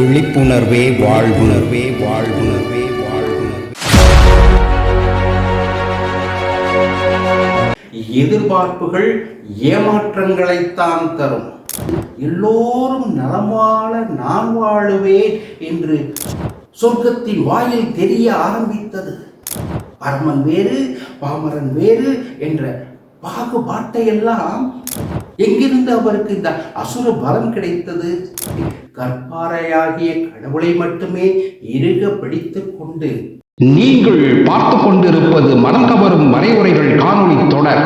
விழிப்புணர்வே வாழ்வுணர்வே வாழ்வுணர்வே வாழ்வுணர்வே. எதிர்பார்ப்புகள் ஏமாற்றங்களைத்தான் தரும். எல்லோரும் நலம் வாழ நான் வாழுவேன் என்று சொர்க்கத்தின் வாயில் தெரிய ஆரம்பித்தது. பரமன் வேறு பாமரன் வேறு என்ற பாகுபாட்டையெல்லாம் எங்கிருந்து அவருக்கு இந்த அசுர பலம் கிடைத்தது? கற்பாறையாகிய கடவுளை மட்டுமே இறுக பிடித்துக் கொண்டு நீங்கள் பார்த்து கொண்டிருப்பது மனம் கவரும் மறைவுரைகள் காணொளி தொடர்.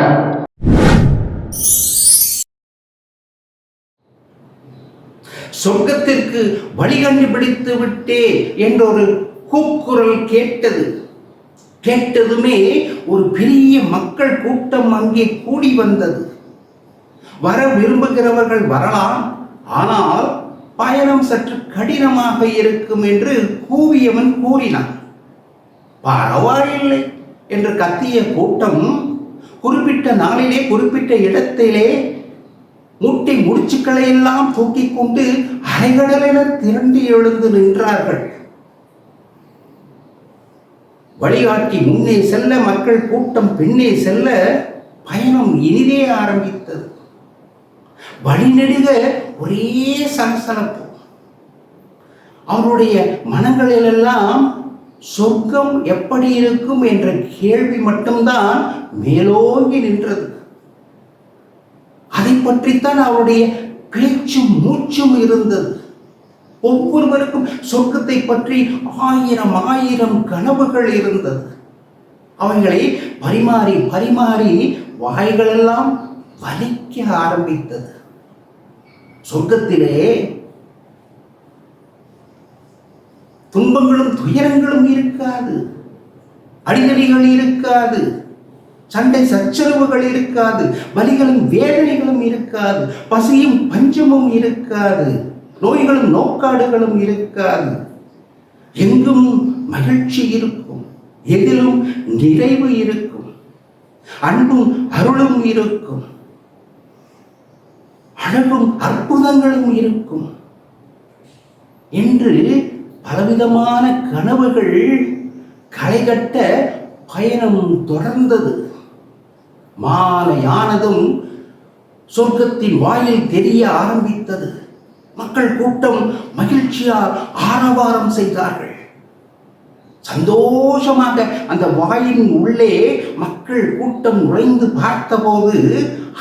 சொர்க்கத்திற்கு வழி கண்டுபிடித்து விட்டே என்றொரு கூக்குரல் கேட்டது. கேட்டதுமே ஒரு பெரிய மக்கள் கூட்டம் அங்கே கூடி வந்தது. வர விரும்புகிறவர்கள் வரலாம் ஆனால் பயணம் சற்று கடினமாக இருக்கும் என்று கூவியவன் கூறினான். பரவாயில்லை என்று கத்திய கூட்டம் குறிப்பிட்ட நாளிலே குறிப்பிட்ட இடத்திலே முட்டை முடிச்சுக்களை எல்லாம் தூக்கிக் கொண்டு அரைகடலென திரண்டு எழுந்து நின்றார்கள். வழிகாட்டி முன்னே செல்ல மக்கள் கூட்டம் பின்னே செல்ல பயணம் இனிதே ஆரம்பித்தது. வழிநெடுக ஒரே சனசனப்பு அவருடைய மனங்களிலெல்லாம் சொர்க்கம் எப்படி இருக்கும் என்ற கேள்வி மட்டும்தான் மேலோங்கி நின்றது. அதை பற்றித்தான் அவருடைய பேச்சும் மூச்சும் இருந்தது. ஒவ்வொருவருக்கும் சொர்க்கத்தை பற்றி ஆயிரம் ஆயிரம் கனவுகள் இருந்தது. அவைகளை பரிமாறி பரிமாறி வாய்களெல்லாம் வலிக்க ஆரம்பித்தது. சொர்க்கத்திலே துன்பங்களும் துயரங்களும் இருக்காது. அடிதடிகள் இருக்காது. சண்டை சச்சரவுகள் இருக்காது. வலிகளும் வேதனைகளும் இருக்காது. பசியும் பஞ்சமும் இருக்காது. நோய்களும் நோக்காடுகளும் இருக்காது. எங்கும் மகிழ்ச்சி இருக்கும். எதிலும் நிறைவு இருக்கும். அன்பும் அருளும் இருக்கும். அழகும் அற்புதங்களும் இருக்கும். என்று பலவிதமான கனவுகள் களைகட்ட பயணம் தொடர்ந்தது. மாலையானதும் சொர்க்கத்தின் வாயில் தெரிய ஆரம்பித்தது. மக்கள் கூட்டம் மகிழ்ச்சியால் ஆரவாரம் செய்தார்கள். சந்தோஷமாக அந்த வாயின் உள்ளே மக்கள் கூட்டம் நுழைந்து பார்த்தபோது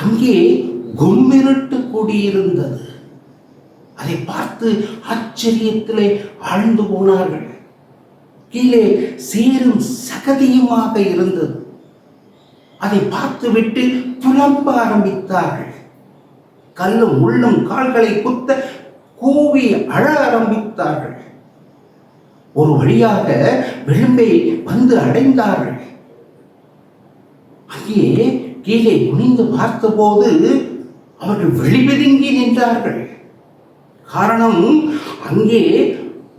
அங்கே கும்மிருட்டு கூடியிருந்தது. அதை பார்த்து ஆச்சரியத்திலே ஆழ்ந்து போனார்கள். கீழே சேரும் சகதியுமாக இருந்தது. அதை பார்த்துவிட்டு புலம்ப ஆரம்பித்தார்கள். கல்லும் உள்ளும் கால்களை குத்த கூவி அழ ஆரம்பித்தார்கள். ஒரு வழியாக விளிம்பை வந்து அடைந்தார்கள். அங்கே கீழே குனிந்து பார்த்தபோது அவர்கள் வெளிபெதுங்கி நின்றார்கள். காரணம் அங்கே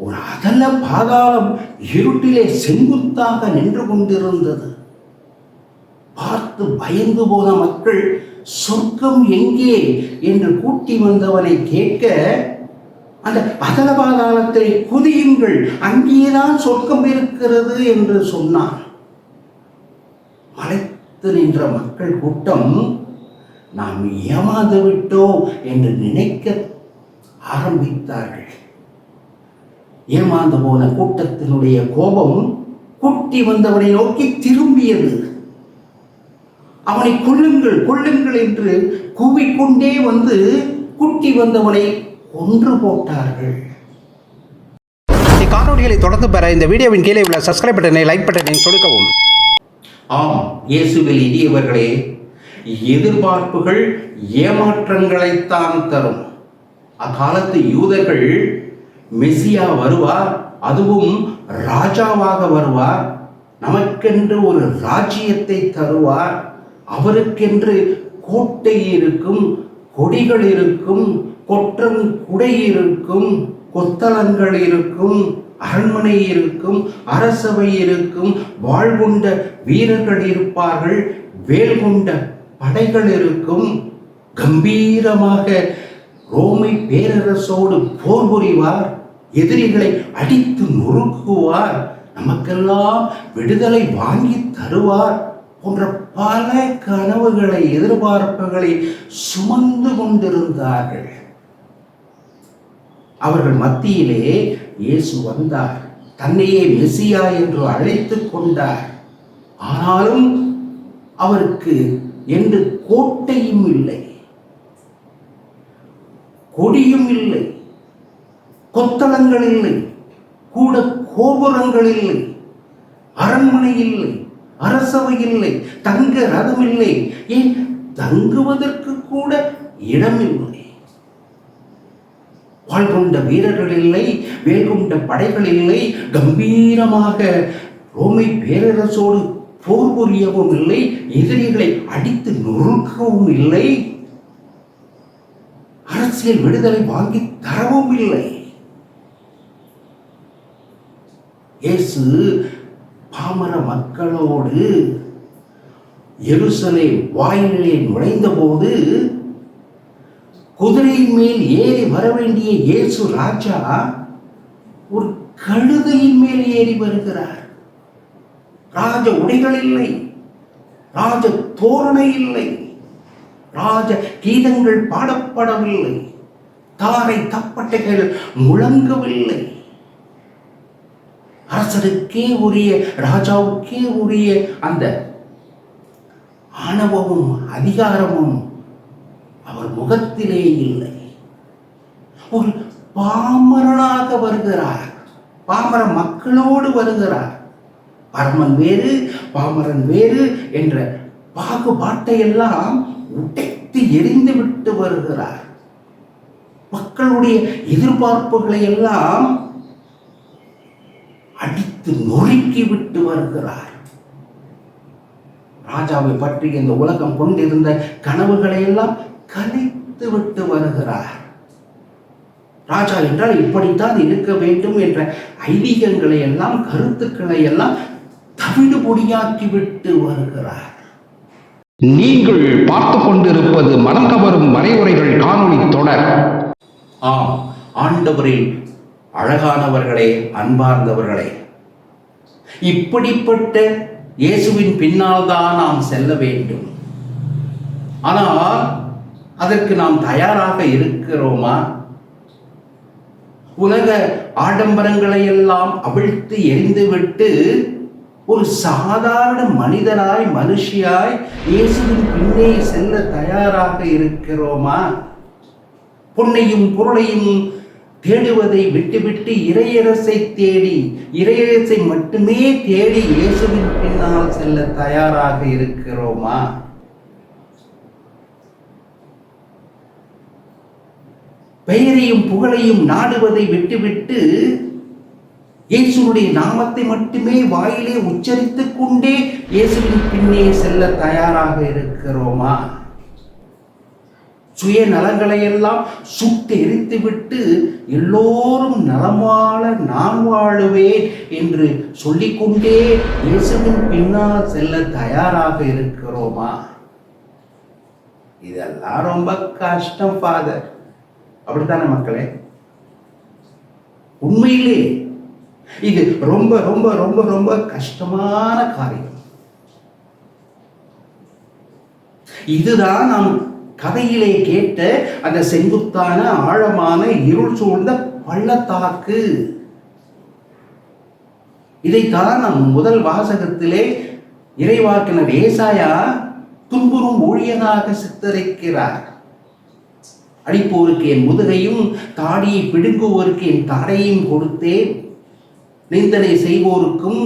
ஒரு அதல பாதாளம் இருட்டிலே செங்குத்தாக நின்று கொண்டிருந்தது. பார்த்து பயந்து போன மக்கள் சொர்க்கம் எங்கே என்று கூட்டி வந்தவனை கேட்க அந்த அதல பாதாளத்தை குதியுங்கள் அங்கேதான் சொர்க்கம் இருக்கிறது என்று சொன்னான் மலைத்து நின்ற மக்கள் கூட்டம் நாம் ஏமாந்து விட்டோம் என்று நினைக்க ஆரம்பித்தார்கள். ஏமாந்து போன கூட்டத்தினுடைய கோபம் குட்டி வந்தவனை நோக்கி திரும்பியது. அவனை கொல்லுங்கள் கொல்லுங்கள் என்று கூவிக்கொண்டே வந்து குட்டி வந்தவனை கொன்று போட்டார்கள். காணொலிகளை தொடர்ந்து பெற இந்த வீடியோவின் கீழே உள்ள சப்ஸ்கிரைப் பட்டனை லைக் பட்டனை சொடுக்கவும். ஆம் இயேசுவில் இனியவர்களே எதிர்பார்ப்புகள் ஏமாற்றங்களைத்தான் தரும். அக்காலத்து யூதர்கள் மெசியா வருவார் அதுவும் ராஜாவாக வருவார் நமக்கென்று ஒரு ராஜ்யத்தை தருவார் அவருக்கென்று கோட்டை இருக்கும் கொடிகள் இருக்கும் கொற்றம் குடை இருக்கும் கொத்தளங்கள் இருக்கும் அரண்மனை இருக்கும் அரசவை இருக்கும் வாழ்கொண்ட வீரர்கள் இருப்பார்கள் வேல் கொண்ட படைகள் இருக்கும். கம்பீரமாக ரோமை பேரரசோடு போர் புரிவார். எதிரிகளை அடித்து நொறுக்குவார். நமக்கெல்லாம் விடுதலை வாங்கி தருவார் போன்ற பல கனவுகளை எதிர்பார்ப்புகளை சுமந்து கொண்டிருந்தார்கள். அவர்கள் மத்தியிலே இயேசு வந்தார். தன்னையே மெசியா என்று அழைத்துக் கொண்டார். ஆனாலும் அவருக்கு என்று கோட்டையும் இல்லை. கொடியும் இல்லை. கொத்தளங்கள் இல்லை. கூட கோபுரங்கள் இல்லை. அரண்மனை இல்லை. அரசவை இல்லை. தங்க ரதம் இல்லை. ஏன்? தங்குவதற்கு கூட இடமில்லை வாழ் கொண்ட வீரர்கள் இல்லை. வேல் கொண்ட படைகள் இல்லை. கம்பீரமாக ரோமை பேரரசோடு போர் புரியவும் இல்லை எதிரிகளை அடித்து நொறுக்கவும் இல்லை. அரசியல் விடுதலை வாங்கி தரவும் இல்லை. இயேசு பாமர மக்களோடு எருசலை வாயிலே நுழைந்த போது குதிரையின் மேல் ஏறி வர வேண்டிய இயேசு ராஜா ஒரு கழுதையின் மேல் ஏறி வருகிறார். ராஜ உடைகள் இல்லை ராஜ தோரணை இல்லை ராஜ கீதங்கள் பாடப்படவில்லை தாரை தப்பட்டைகள் முழங்கவில்லை. அரசருக்கே உரிய ராஜாவுக்கே உரிய அந்த ஆணவமும் அதிகாரமும் அவர் முகத்திலே இல்லை. ஒரு பாமரனாக வருகிறார் பாமர மக்களோடு வருகிறார். பரமன் வேறு பாமரன் வேறு என்ற பாகுபாட்டை எல்லாம் உடைத்து எரிந்து விட்டு வருகிறார். மக்களுடைய எதிர்பார்ப்புகளை எல்லாம் அடித்து நொறுக்கி விட்டு வருகிறார். ராஜாவை பற்றி இந்த உலகம் கொண்டிருந்த கனவுகளை எல்லாம் கலைத்து விட்டு வருகிறார். ராஜா என்றால் இப்படித்தான் இருக்க வேண்டும் என்ற ஐதீகங்களை எல்லாம் கருத்துக்களை எல்லாம் தவிடு பொடியாக்கி விட்டு வருகிறார். நீங்கள் பார்த்து கொண்டிருப்பது மனம் கவரும் மறைவுரைகள் காணொளி தொடர். ஆம் ஆண்டவரில் அழகானவர்களே அன்பார்ந்தவர்களே. இப்படிப்பட்ட இயேசுவின் பின்னால் தான் நாம் செல்ல வேண்டும். ஆனால் அதற்கு நாம் தயாராக இருக்கிறோமா? உலக ஆடம்பரங்களை எல்லாம் அவிழ்த்து எரிந்துவிட்டு ஒரு சாதாரண மனிதனாய் மனுஷியாய் இயேசுவின் பின்னே செல்ல தயாராக இருக்கிறோமா? பொன்னையும் பொருளையும் தேடுவதை விட்டுவிட்டு இறையரசை தேடி இறையரசை மட்டுமே தேடி இயேசுவின் பின்னால் செல்ல தயாராக இருக்கிறோமா? பெயரையும் புகழையும் நாடுவதை விட்டுவிட்டு இயேசுடைய நாமத்தை மட்டுமே வாயிலே உச்சரித்து கொண்டே இயேசுவின் பின்னே செல்ல தயாராக இருக்கிறோமா? சுய நலங்களை எல்லாம் சுட்டு எரித்துவிட்டு எல்லோரும் நலமாள நான் வாழுவேன் என்று சொல்லிக்கொண்டே இயேசுவின் பின்னால் செல்ல தயாராக இருக்கிறோமா? இதெல்லாம் ரொம்ப கஷ்டம் ஃபாதர் அப்படித்தானே மக்களே? உண்மையிலே இது ரொம்ப ரொம்ப ரொம்ப ரொம்ப கஷ்டமான காரியம். இதுதான் நாம் கதையிலே கேட்ட அந்த செங்குத்தான ஆழமான இருள் சூழ்ந்த பள்ளத்தாக்கு. இதைத்தான் நம் முதல் வாசகத்திலே இறைவாக்கினர் ஏசாயா துன்புறும் ஊழியனாக சித்தரிக்கிறார். அடிப்போருக்கு என் முதுகையும் தாடியை பிடுங்குவோருக்கு என் தாடையும் கொடுத்தேன். நிந்தனை செய்வோருக்கும்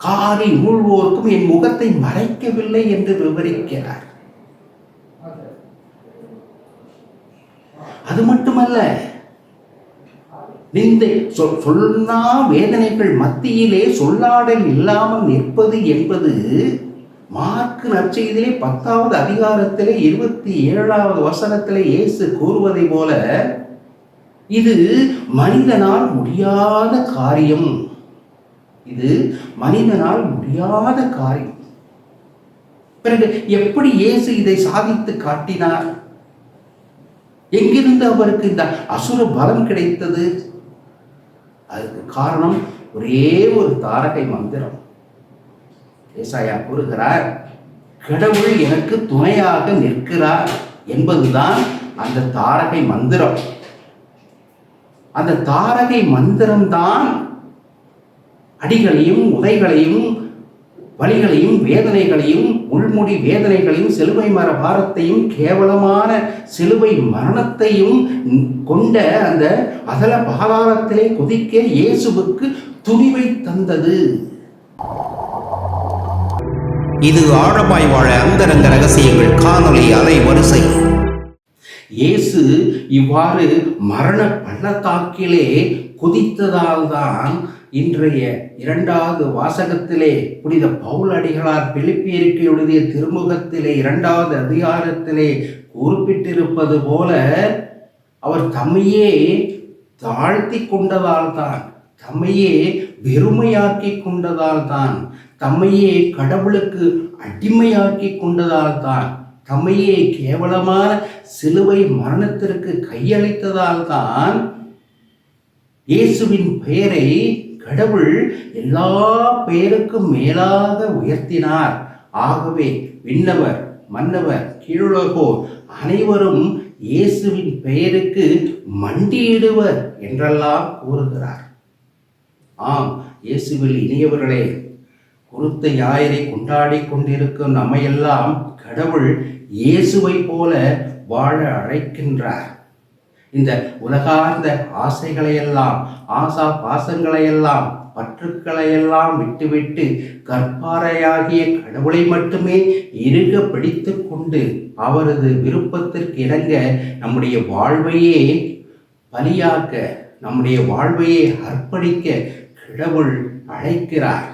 காரி மூழ்வோருக்கும் என் முகத்தை மறைக்கவில்லை என்று விவரிக்கிறார். அது மட்டுமல்ல நிந்தை சொல் சொன்னா வேதனைகள் மத்தியிலே சொல்லாடல் இல்லாமல் நிற்பது என்பது மார்க்கு நற்செய்தியிலே பத்தாவது அதிகாரத்திலே இருபத்தி ஏழாவது வசனத்திலே இயேசு கூறுவதை போல இது மனிதனால் முடியாத காரியம். இது மனிதனால் முடியாத காரியம். பிறகு எப்படி இயேசு இதை சாதித்து காட்டினார்? எங்கிருந்து அவருக்கு இந்த அசுர பலம் கிடைத்தது? அதுக்கு காரணம் ஒரே ஒரு தாரகை மந்திரம். ஏசாயா கூறுகிறார் கடவுள் எனக்கு துணையாக நிற்கிறார் என்பதுதான் அந்த தாரகை மந்திரம். அந்த தாரகை மந்திரம்தான் அடிகளையும் உதைகளையும் வலிகளையும் வேதனைகளையும் உள்முடி வேதனைகளையும் சிலுவை மர பாரத்தையும் கேவலமான சிலுவை மரணத்தையும் கொண்ட அந்த அதல பாதாளத்திலே குதிக்க இயேசுவுக்கு துணிவை தந்தது. இது ஆழமாய் வாழ அந்தரங்க ரகசியங்கள் காணொலி அலை வரிசை இயேசு இவ்வாறு மரண பள்ளத்தாக்கிலே குதித்ததால்தான் இன்றைய இரண்டாவது வாசகத்திலே புனித பவுல் அடிகளார் பிலிப்பியருக்கு எழுதிய திருமுகத்திலே இரண்டாவது அதிகாரத்திலே குறிப்பிட்டிருப்பது போல அவர் தம்மையே தாழ்த்தி கொண்டதால்தான் தம்மையே வெறுமையாக்கி கொண்டதால்தான் தம்மையே கடவுளுக்கு அடிமையாக்கி கொண்டதால்தான் தம்மையே கேவலமான சிலுவை மரணத்திற்கு கையளித்ததால்தான் இயேசுவின் பெயரை கடவுள் எல்லா பெயருக்கும் மேலாக உயர்த்தினார். ஆகவே விண்ணவர் மன்னவர் கீழுலகோர் அனைவரும் இயேசுவின் பெயருக்கு மண்டியிடுவர் என்றெல்லாம் கூறுகிறார். ஆம் இயேசுவில் இனியவர்களே குருத்த யாயரை கொண்டாடி கொண்டிருக்கும் நம்மையெல்லாம் கடவுள் இயேசுவை போல வாழ அழைக்கின்றார். இந்த உலகார்ந்த ஆசைகளையெல்லாம் ஆசா பாசங்களையெல்லாம் பற்றுக்களையெல்லாம் விட்டுவிட்டு கற்பாறையாகிய கடவுளை மட்டுமே இறுக பிடித்து கொண்டு அவரது விருப்பத்திற்கு இணங்க நம்முடைய வாழ்வையே பலியாக்க நம்முடைய வாழ்வையே அர்ப்பணிக்க கடவுள் அழைக்கிறார்.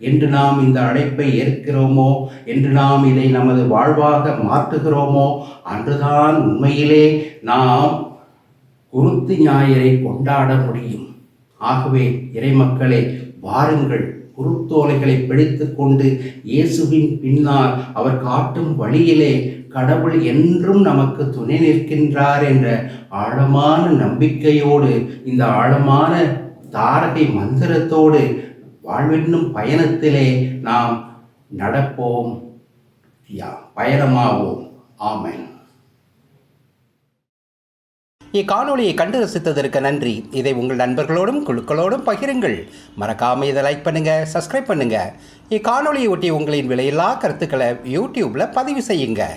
என்று நாம் இந்த அழைப்பை ஏற்கிறோமோ? என்று நாம் இதை நமது வாழ்வாக மாற்றுகிறோமோ? அன்றுதான் உண்மையிலே நாம் குருத்து ஞாயிறை கொண்டாட முடியும். ஆகவே இறைமக்களே வாருங்கள். குருத்தோலைகளை பிடித்து கொண்டு இயேசுவின் பின்னால் அவர் காட்டும் வழியிலே கடவுள் என்றும் நமக்கு துணை நிற்கின்றார் என்ற ஆழமான நம்பிக்கையோடு இந்த ஆழமான தாரகை மந்திரத்தோடு வாழ்வென்னும் பயணத்திலே நாம் நடப்போம். யா பயணமாவோம். ஆமென். இக்காணொலியை கண்டு ரசித்ததற்கு நன்றி. இதை உங்கள் நண்பர்களோடும் குழுக்களோடும் பகிருங்கள். மறக்காமல் இதை லைக் பண்ணுங்க சப்ஸ்கிரைப் பண்ணுங்க. இக்காணொலியை ஒட்டி உங்களின் விலையில்லா கருத்துக்களை யூடியூப்ல பதிவு செய்யுங்கள்